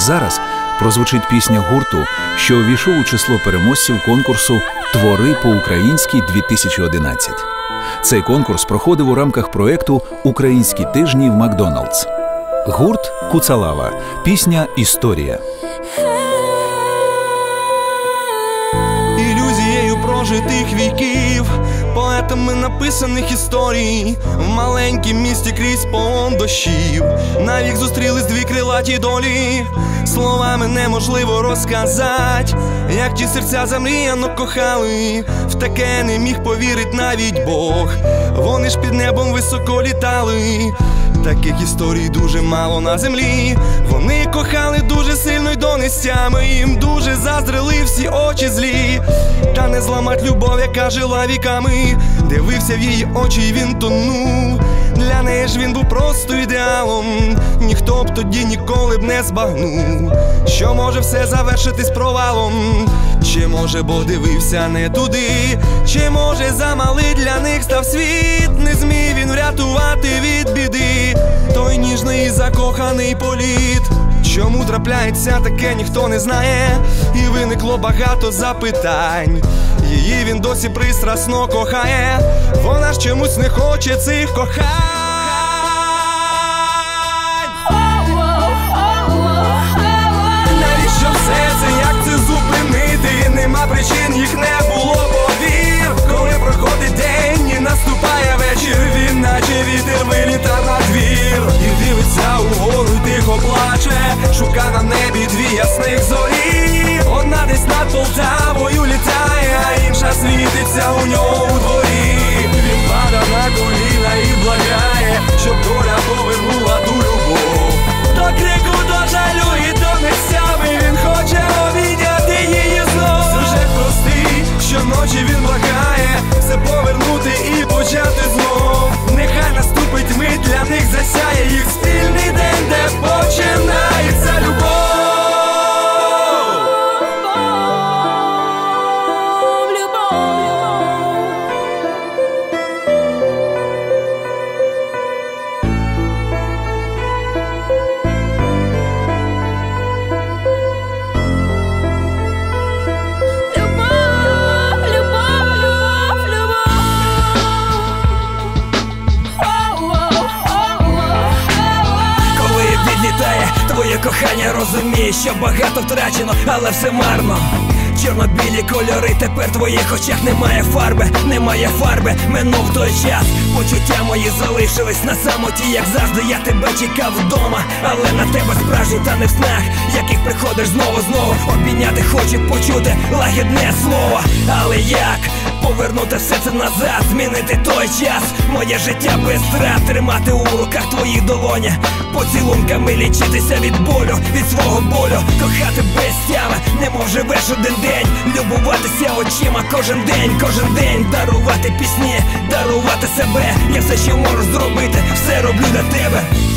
Зараз прозвучить пісня гурту, що увійшов у число переможців конкурсу Твори по-українськи 2011. Цей конкурс проходив у рамках проекту Українські тижні в Макдоналдс. Гурт Куцалава. Пісня Історія. Прожитих віків, поетами написаних історій, в маленькім місті крізь пон дощів. Навік зустрілись дві крилаті долі, словами неможливо розказати, як ті серця замріяно кохали, в таке не міг повірить навіть Бог. Вони ж під небом високо літали. Таких історій дуже мало на землі. Вони кохали дуже сильно й до нестями. Їм дуже заздрили всі очі злі. Та не зламать любов, яка жила віками. Дивився в її очі, і він тонув. Для неї ж він був просто ідеалом. Ніхто б тоді ніколи б не збагнув. Що може все завершитись провалом? Чи може Бог дивився не туди? Чи може замалий для них став світ? Не змів він врятувати від біди, ніжний закоханий політ. Чому трапляється таке, ніхто не знає, і виникло багато запитань. Її він досі пристрасно кохає, вона ж чомусь не хоче цих кохань. Навіщо все це, як це зупинити? Нема причин, їх не шука на небі дві ясних зорі. Одна десь над Полтавою літає, а інша світиться у нього у дворі. Він пада на коліна і благає, щоб доля повернула ту любов. До крику, до жалю і до нестями Він хоче обійняти її знов Сюжет простий, щоночі він благає Все повернути і почати знов Нехай наступить мить, для них засяє їх спільний день, де починається кохання, розумієш, що багато втрачено, але все марно. Чорно-білі кольори, тепер в твоїх очах немає фарби, немає фарби, минув той час. Почуття мої залишились на самоті, як завжди, я тебе чекав вдома, але на тебе справжній та не в снах, яких приходиш знову, знову обійняти хочу почути лагідне слово, але як? Повернути все це назад, змінити той час, моє життя без страт, тримати у руках твої долоні, поцілунками лічитися від болю, від свого болю, кохати без тями, немов живеш один день, любуватися очима кожен день, кожен день, дарувати пісні, дарувати себе, я все, що можу зробити, все роблю для тебе.